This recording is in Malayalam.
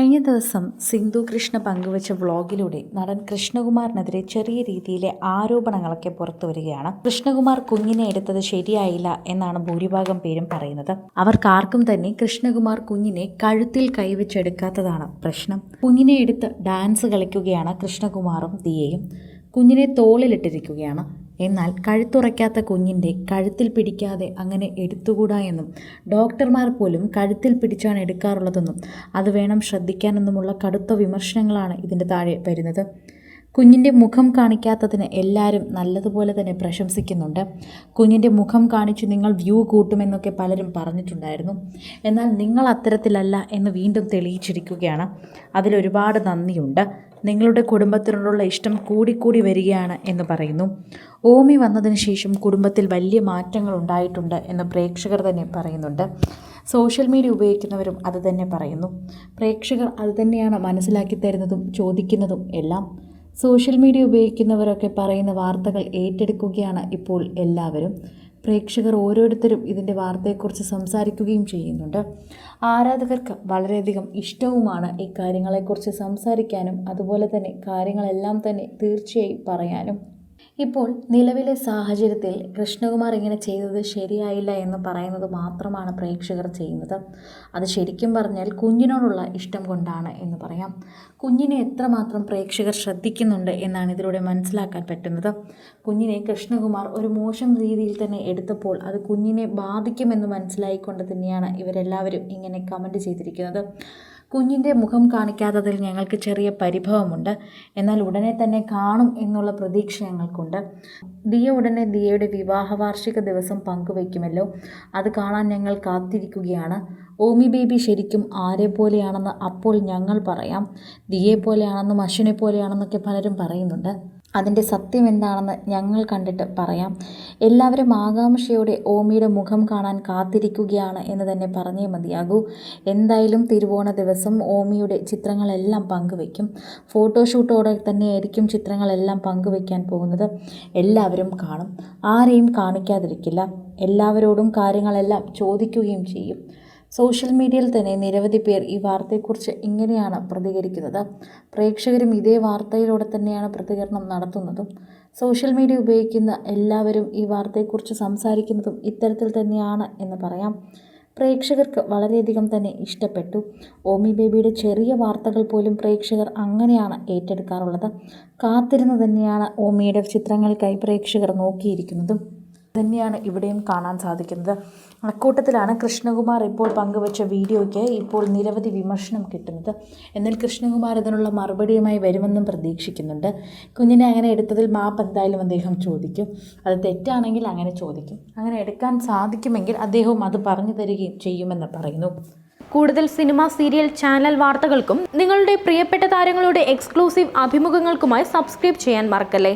കഴിഞ്ഞ ദിവസം സിന്ധു കൃഷ്ണ പങ്കുവച്ച വ്ളോഗിലൂടെ നടൻ കൃഷ്ണകുമാറിനെതിരെ ചെറിയ രീതിയിലെ ആരോപണങ്ങളൊക്കെ പുറത്തു വരികയാണ്. കൃഷ്ണകുമാർ കുഞ്ഞിനെ എടുത്തത് ശരിയായില്ല എന്നാണ് ഭൂരിഭാഗം പേരും പറയുന്നത്. അവർക്കാർക്കും തന്നെ കൃഷ്ണകുമാർ കുഞ്ഞിനെ കഴുത്തിൽ കൈവച്ചെടുക്കാത്തതാണ് പ്രശ്നം. കുഞ്ഞിനെ എടുത്ത് ഡാൻസ് കളിക്കുകയാണ് കൃഷ്ണകുമാറും ദിയയും. കുഞ്ഞിനെ തോളിലിട്ടിരിക്കുകയാണ്. എന്നാൽ കഴുത്തുറയ്ക്കാത്ത കുഞ്ഞിന്റെ കഴുത്തിൽ പിടിക്കാതെ അങ്ങനെ എടുത്തുകൂടാ എന്നും. ഡോക്ടർമാർ പോലും കഴുത്തിൽ പിടിച്ചാണ് എടുക്കാറുള്ളതെന്നും. അത് വേണം ശ്രദ്ധിക്കാനെന്നുമുള്ള കടുത്ത വിമർശനങ്ങളാണ് ഇതിന്റെ താഴെ വരുന്നത്. കുഞ്ഞിന്റെ മുഖം കാണിക്കാത്തതിന് എല്ലാവരും നല്ലതുപോലെ തന്നെ പ്രശംസിക്കുന്നുണ്ട്. കുഞ്ഞിന്റെ മുഖം കാണിച്ച് നിങ്ങൾ വ്യൂ കൂട്ടുമെന്നൊക്കെ പലരും പറഞ്ഞിട്ടുണ്ടായിരുന്നു. എന്നാൽ നിങ്ങൾ അത്തരത്തിലല്ല എന്ന് വീണ്ടും തെളിയിച്ചിരിക്കുകയാണ്. അതിലൊരുപാട് നന്ദിയുണ്ട്. നിങ്ങളുടെ കുടുംബത്തിനോടുള്ള ഇഷ്ടം കൂടിക്കൂടി വരികയാണ് എന്ന് പറയുന്നു. ഓമി വന്നതിന് ശേഷം കുടുംബത്തിൽ വലിയ മാറ്റങ്ങൾ ഉണ്ടായിട്ടുണ്ട് എന്ന് പ്രേക്ഷകർ തന്നെ പറയുന്നുണ്ട്. സോഷ്യൽ മീഡിയ ഉപയോഗിക്കുന്നവരും അത് തന്നെ പറയുന്നു. പ്രേക്ഷകർ അത് തന്നെയാണ് മനസ്സിലാക്കി തരുന്നതും ചോദിക്കുന്നതും എല്ലാം. സോഷ്യൽ മീഡിയ ഉപയോഗിക്കുന്നവരൊക്കെ പറയുന്ന വാർത്തകൾ ഏറ്റെടുക്കുകയാണ് ഇപ്പോൾ എല്ലാവരും. പ്രേക്ഷകർ ഓരോരുത്തരും ഇതിന്റെ വാർത്തയെക്കുറിച്ച് സംസാരിക്കുകയും ചെയ്യുന്നുണ്ട്. ആരാധകർക്ക് വളരെയധികം ഇഷ്ടവുമാണ് ഈ കാര്യങ്ങളെക്കുറിച്ച് സംസാരിക്കാനും അതുപോലെ തന്നെ കാര്യങ്ങളെല്ലാം തന്നെ തീർച്ചയായി പറയാനും ഇപ്പോൾ നിലവിലെ സാഹചര്യത്തിൽ കൃഷ്ണകുമാർ ഇങ്ങനെ ചെയ്തത് ശരിയായില്ല എന്ന് പറയുന്നത് മാത്രമാണ് പ്രേക്ഷകർ ചെയ്യുന്നത്. അത് ശരിക്കും പറഞ്ഞാൽ കുഞ്ഞിനോടുള്ള ഇഷ്ടം കൊണ്ടാണ് എന്ന് പറയാം. കുഞ്ഞിനെ എത്രമാത്രം പ്രേക്ഷകർ ശ്രദ്ധിക്കുന്നുണ്ട് എന്നാണ് ഇതിലൂടെ മനസ്സിലാക്കാൻ പറ്റുന്നത്. കുഞ്ഞിനെ കൃഷ്ണകുമാർ ഒരു മോശം രീതിയിൽ തന്നെ എടുത്തപ്പോൾ അത് കുഞ്ഞിനെ ബാധിക്കുമെന്ന് മനസ്സിലായിക്കൊണ്ട് തന്നെയാണ് ഇവരെല്ലാവരും ഇങ്ങനെ കമന്റ് ചെയ്തിരിക്കുന്നത്. കുഞ്ഞിന്റെ മുഖം കാണിക്കാത്തതിൽ ഞങ്ങൾക്ക് ചെറിയ പരിഭവമുണ്ട്. എന്നാൽ ഉടനെ തന്നെ കാണും എന്നുള്ള പ്രതീക്ഷ ഞങ്ങൾക്കുണ്ട്. ദിയ ഉടനെ ദിയയുടെ വിവാഹ വാർഷിക ദിവസം പങ്കുവയ്ക്കുമല്ലോ. അത് കാണാൻ ഞങ്ങൾ കാത്തിരിക്കുകയാണ്. ഓമി ബേബി ശരിക്കും ആരെ പോലെയാണെന്ന് അപ്പോൾ ഞങ്ങൾ പറയാം. ദിയെ പോലെയാണെന്നും അശ്വിനെ പോലെയാണെന്നൊക്കെ പലരും പറയുന്നുണ്ട്. അതിന്റെ സത്യം എന്താണെന്ന് ഞങ്ങൾ കണ്ടിട്ട് പറയാം. എല്ലാവരും ആകാംക്ഷയോടെ ഓമിയുടെ മുഖം കാണാൻ കാത്തിരിക്കുകയാണ് എന്ന് തന്നെ പറഞ്ഞേ മതിയാകൂ. എന്തായാലും തിരുവോണ ദിവസം ഓമിയുടെ ചിത്രങ്ങളെല്ലാം പങ്കുവയ്ക്കും. ഫോട്ടോഷൂട്ടോടെ തന്നെയായിരിക്കും ചിത്രങ്ങളെല്ലാം പങ്കുവയ്ക്കാൻ പോകുന്നത്. എല്ലാവരും കാണും. ആരെയും കാണിക്കാതിരിക്കില്ല. എല്ലാവരോടും കാര്യങ്ങളെല്ലാം ചോദിക്കുകയും ചെയ്യും. സോഷ്യൽ മീഡിയയിൽ തന്നെ നിരവധി പേർ ഈ വാർത്തയെക്കുറിച്ച് ഇങ്ങനെയാണ് പ്രതികരിക്കുന്നത്. പ്രേക്ഷകരും ഇതേ വാർത്തയിലൂടെ തന്നെയാണ് പ്രതികരണം നടത്തുന്നതും. സോഷ്യൽ മീഡിയ ഉപയോഗിക്കുന്ന എല്ലാവരും ഈ വാർത്തയെക്കുറിച്ച് സംസാരിക്കുന്നതും ഇത്തരത്തിൽ തന്നെയാണ് എന്ന് പറയാം. പ്രേക്ഷകർക്ക് വളരെയധികം തന്നെ ഇഷ്ടപ്പെട്ടു. ഓമി ബേബിയുടെ ചെറിയ വാർത്തകൾ പോലും പ്രേക്ഷകർ അങ്ങനെയാണ് ഏറ്റെടുക്കാറുള്ളത്. കാത്തിരുന്ന് തന്നെയാണ് ഓമിയുടെ ചിത്രങ്ങൾക്കായി പ്രേക്ഷകർ നോക്കിയിരിക്കുന്നതും. തന്നെയാണ് ഇവിടെയും കാണാൻ സാധിക്കുന്നത്. അക്കൂട്ടത്തിലാണ് കൃഷ്ണകുമാർ ഇപ്പോൾ പങ്കുവച്ച വീഡിയോയ്ക്ക് ഇപ്പോൾ നിരവധി വിമർശനം കിട്ടുന്നത്. എന്നാൽ കൃഷ്ണകുമാർ ഇതിനുള്ള മറുപടിയുമായി വരുമെന്നും പ്രതീക്ഷിക്കുന്നുണ്ട്. കുഞ്ഞിനെ അങ്ങനെ എടുത്തതിൽ മാപ്പ് എന്തായാലും അദ്ദേഹം ചോദിക്കും. അത് തെറ്റാണെങ്കിൽ അങ്ങനെ ചോദിക്കും. അങ്ങനെ എടുക്കാൻ സാധിക്കുമെങ്കിൽ അദ്ദേഹവും അത് പറഞ്ഞു തരികയും ചെയ്യുമെന്ന് പറയുന്നു. കൂടുതൽ സിനിമ സീരിയൽ ചാനൽ വാർത്തകൾക്കും നിങ്ങളുടെ പ്രിയപ്പെട്ട താരങ്ങളുടെ എക്സ്ക്ലൂസീവ് അഭിമുഖങ്ങൾക്കുമായി സബ്സ്ക്രൈബ് ചെയ്യാൻ മറക്കല്ലേ?